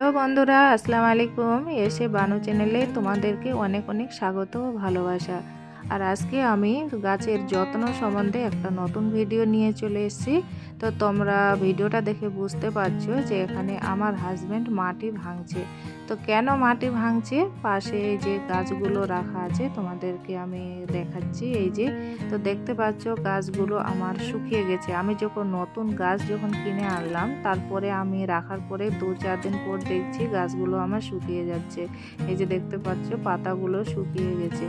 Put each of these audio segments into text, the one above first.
তো বন্ধুরা আসসালামু আলাইকুম। এসে বানু চ্যানেলে তোমাদেরকে অনেক অনেক স্বাগত ও ভালোবাসা। আর আজকে আমি গাছের যত্ন সম্বন্ধে একটা নতুন ভিডিও নিয়ে চলে এসেছি। তো তোমরা ভিডিওটা দেখে বুঝতে পারছ যে এখানে আমার হাজব্যান্ড মাটি ভাঙছে। তো কেন মাটি ভাঙছে? পাশে যে গাছগুলো রাখা আছে, তোমাদেরকে আমি দেখাচ্ছি। এই যে, তো দেখতে পাচ্ছ গাছগুলো আমার শুকিয়ে গেছে। আমি যখন নতুন গাছ যখন কিনে আনলাম, তারপরে আমি রাখার পরে দু চার দিন পর দেখছি গাছগুলো আমার শুকিয়ে যাচ্ছে। এই যে দেখতে পাচ্ছ পাতাগুলো শুকিয়ে গেছে।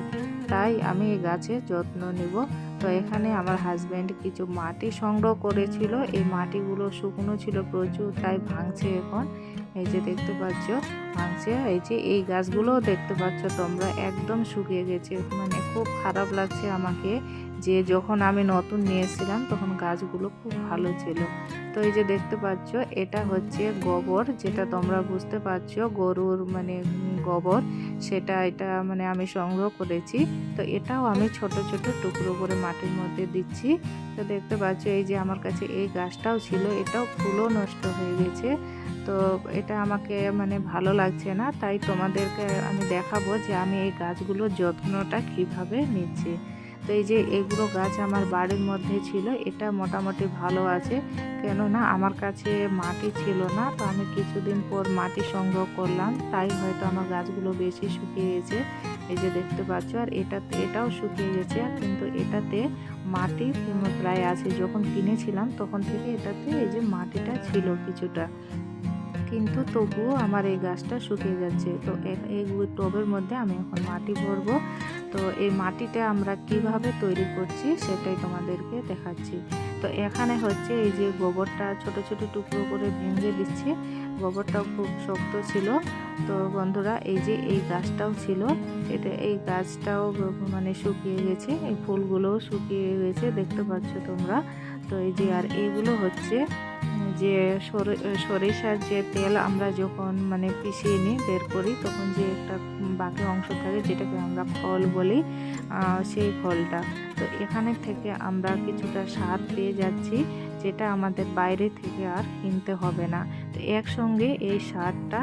তাই আমি এই গাছের যত্ন নিব। তো এখানে আমার হাজব্যান্ড কিছু মাটি সংগ্রহ করেছিল। এই মাটিগুলো শুকনো ছিল প্রচুর, তাই ভাঙছে এখন। এই যে দেখতে পাচ্ছ, ভাঙছে। এই যে এই গাছগুলোও দেখতে পাচ্ছ তোমরা, একদম শুকিয়ে গেছে। মানে খুব খারাপ লাগছে আমাকে যে যখন আমি নতুন নিয়েছিলাম তখন গাছগুলো খুব ভালো ছিল। তো এই যে দেখতে পাচ্ছ, এটা হচ্ছে গোবর, যেটা তোমরা বুঝতে পারছ, গরুর মানে গোবর, সেটা এটা মানে আমি সংগ্রহ করেছি। তো এটাও আমি ছোট ছোট টুকরো করে মাটির মধ্যে দিচ্ছি। তো দেখতে পাচ্ছ, এই যে আমার কাছে এই গাছটাও ছিল, এটাও ফুলও নষ্ট হয়ে গেছে। তো এটা আমাকে মানে ভালো লাগছে না, তাই তোমাদেরকে আমি দেখাবো যে আমি এই গাছগুলোর যত্নটা কীভাবে নিচ্ছি। তো এই যে এগুলো গাছ আমার বাড়ির মধ্যে ছিল, এটা মোটামুটি ভালো আছে। কেননা আমার কাছে মাটি ছিল না, তো আমি কিছুদিন পর মাটি সংগ্রহ করলাম, তাই হয়তো আমার গাছগুলো বেশি শুকিয়ে গেছে এই যে দেখতে পাচ্ছ, আর এটাতে, এটাও শুকিয়ে গেছে কিন্তু এটাতে মাটি প্রায় আছে। যখন কিনেছিলাম, তখন থেকে এটাতে এই যে মাটিটা ছিল কিছুটা। কিন্তু তবুও আমার এই গাছটা শুকিয়ে যাচ্ছে। তো এই টবের মধ্যে আমি এখন মাটি ভরবো। তো এই মাটিটা আমরা কীভাবে তৈরি করছি সেটাই তোমাদেরকে দেখাচ্ছি। তো এখানে হচ্ছে এই যে গোবরটা ছোট ছোট টুকরো করে ভেঙে দিচ্ছি। গোবরটাও খুব শক্ত ছিল। তো বন্ধুরা, এই যে এই গাছটাও ছিল, এটা এই গাছটাও মানে শুকিয়ে গেছে, এই ফুলগুলোও শুকিয়ে গেছে, দেখতে পাচ্ছ তোমরা। তো এই যে আর এইগুলো হচ্ছে যে সরিষার যে তেল আমরা যখন মানে পিষিয়ে নিই বের করি, তখন যে একটা বাকি অংশ থাকে, যেটাকে আমরা ফল বলি সেই ফলটা তো এখানে থেকে আমরা কিছুটা সার পেয়ে যাচ্ছি, যেটা আমাদের বাইরে থেকে আর কিনতে হবে না। তো একসঙ্গে এই সারটা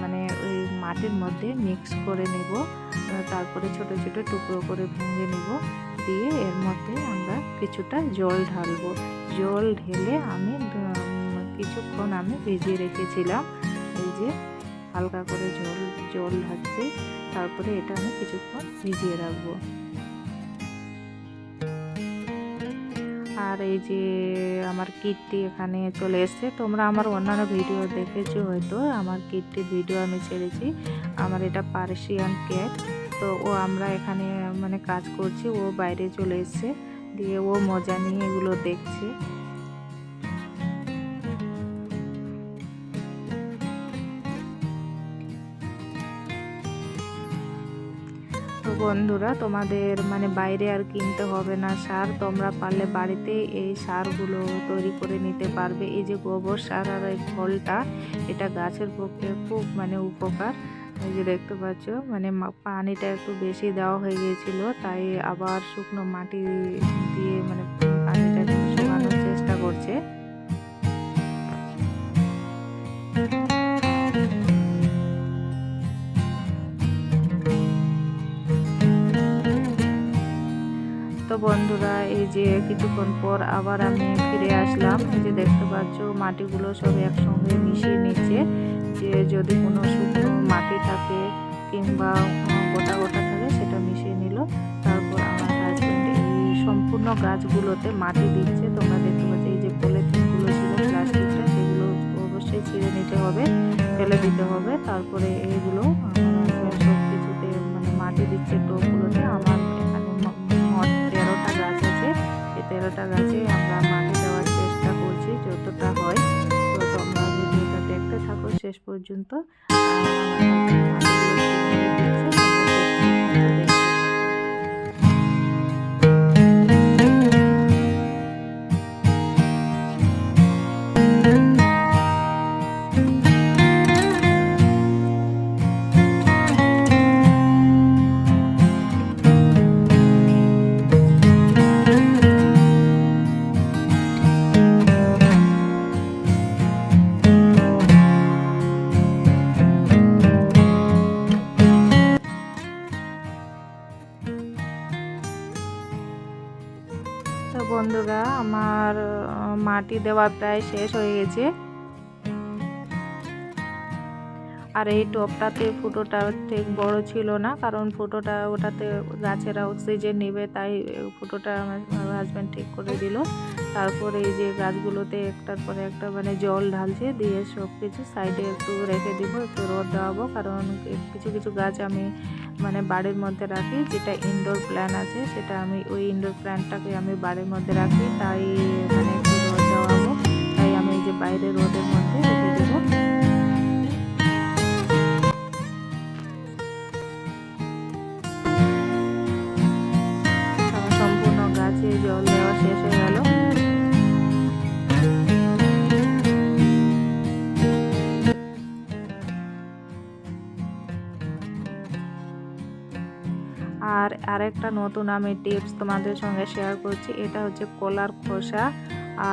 মানে ওই মাটির মধ্যে মিক্স করে নেব তারপরে ছোট ছোট টুকরো করে ভেঙে নেব, দিয়ে এর মধ্যে আমরা কিছুটা জল ঢালবো। জল ঢেলে আমি কিছুক্ষণ আমি ভিজিয়ে রেখেছিলাম। এই যে হালকা করে জল জল ঢাকছে, তারপরে এটা আমি কিছুক্ষণ ভিজিয়ে রাখব। আর এই যে আমার কিটটি এখানে চলে এসছে। তোমরা আমার অন্যান্য ভিডিও দেখেছ হয়তো, আমার কিটটির ভিডিও আমি ছেড়েছি। আমার এটা পার্সিয়ান ক্যাট তো ও আমরা এখানে মানে কাজ করছি, ও বাইরে চলে এসছে। দিয়ে ও মজা নিয়ে এগুলো দেখছে। বন্ধুরা, তোমাদের মানে বাইরে আর কিনতে হবে না সার। তোমরা পারলে বাড়িতে এই সারগুলো তৈরি করে নিতে পারবে। এই যে গোবর সার আর এই ফলটা, এটা গাছের পক্ষে খুব মানে উপকার। এই যে দেখতে পাচ্ছ মানে পানিটা একটু বেশি দেওয়া হয়ে গিয়েছিল, তাই আবার শুকনো মাটি দিয়ে মানে পানিটা শুকানোর চেষ্টা করছে। তো বন্ধুরা, এই যে কিছুক্ষণ পর আবার আমি ফিরে আসলাম। এই যে দেখতে পাচ্ছ, মাটিগুলো সব একসঙ্গে মিশিয়ে গাছগুলোতে মাটি দিচ্ছে। তোমরা দেখতে পাচ্ছ, এই যে পলিথিনগুলো ছিল প্লাস্টিকটা, সেগুলো অবশ্যই ছিঁড়ে নিতে হবে, ফেলে দিতে হবে। তারপরে এইগুলো সব কিছুতে মানে মাটি দিচ্ছে টোপগুলোতে। আমার এখানে তেরোটা গাছ আছে। এই তেরোটা গাছে আমরা মাটি দেওয়ার চেষ্টা করছি, যতটা হয়। তো তোমরা ভিডিওটা দেখতে থাকো শেষ পর্যন্ত। বন্ধুরা আমার মাটি দেওয়া প্রায় শেষ হয়ে গেছে। আর এই টবটাতে ফুটোটা ঠিক বড় ছিল না, কারণ ফুটোটা ওটাতে গাছেরা অক্সিজেন নেবে, তাই ফুটোটা আমার হাজব্যান্ড ঠিক করে দিল। তারপরে এই যে গাছগুলোতে একটার পরে একটা মানে জল ঢালছে, দিয়ে সব কিছু সাইডে একটু রেখে দিব, একটু রোদ দেওয়াবো, কারণ কিছু কিছু গাছ আমি মানে বাড়ির মধ্যে রাখি, যেটা ইনডোর প্ল্যান আছে, সেটা আমি ওই ইনডোর প্ল্যানটাকে আমি বাড়ির মধ্যে রাখি, তাই মানে একটু রোদ দেওয়াবো, তাই আমি যে বাইরে রোদের মধ্যে রেখে দেবো। শেষ গেল আর আরেকটা নতুন আমি টিপস তোমাদের সঙ্গে শেয়ার করছি, এটা হচ্ছে কলার খোসা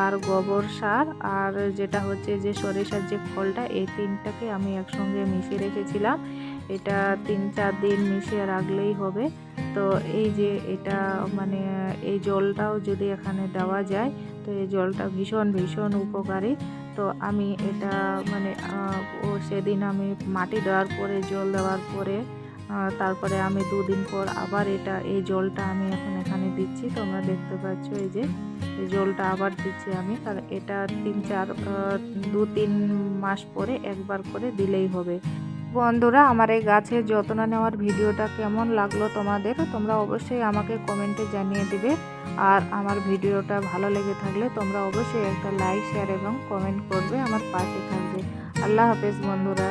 আর গোবর সার, আর যেটা হচ্ছে যে সরিষার যে খোলটা এই তিনটাকে আমি একসঙ্গে মিশিয়ে রেখেছিলাম। এটা তিন চার দিন মিশিয়ে রাখলেই হবে। তো এই যে এটা মানে এই জলটাও যদি এখানে দেওয়া যায়, তো এই জলটা ভীষণ ভীষণ উপকারী। তো আমি এটা মানে ও সেদিন আমি মাটি দেওয়ার পরে, জল দেওয়ার পরে তারপরে আমি দুদিন পর আবার এটা, এই জলটা আমি এখন এখানে দিচ্ছি। তোমরা দেখতে পাচ্ছ এই যে, এই জলটা আবার দিচ্ছি আমি। কারণ এটা তিন, চার দু, তিন মাস পরে একবার করে দিলেই হবে। বন্ধুরা, আমার এই গাছের যত্ন নেওয়ার ভিডিওটা কেমন লাগল তোমাদের, তোমরা অবশ্যই আমাকে কমেন্টে জানিয়ে দিবে। আর আমার ভিডিওটা ভালো লেগে থাকলে তোমরা অবশ্যই একটা লাইক শেয়ার এবং কমেন্ট করবে আমার পাশে থাকবে। আল্লাহ হাফেজ বন্ধুরা।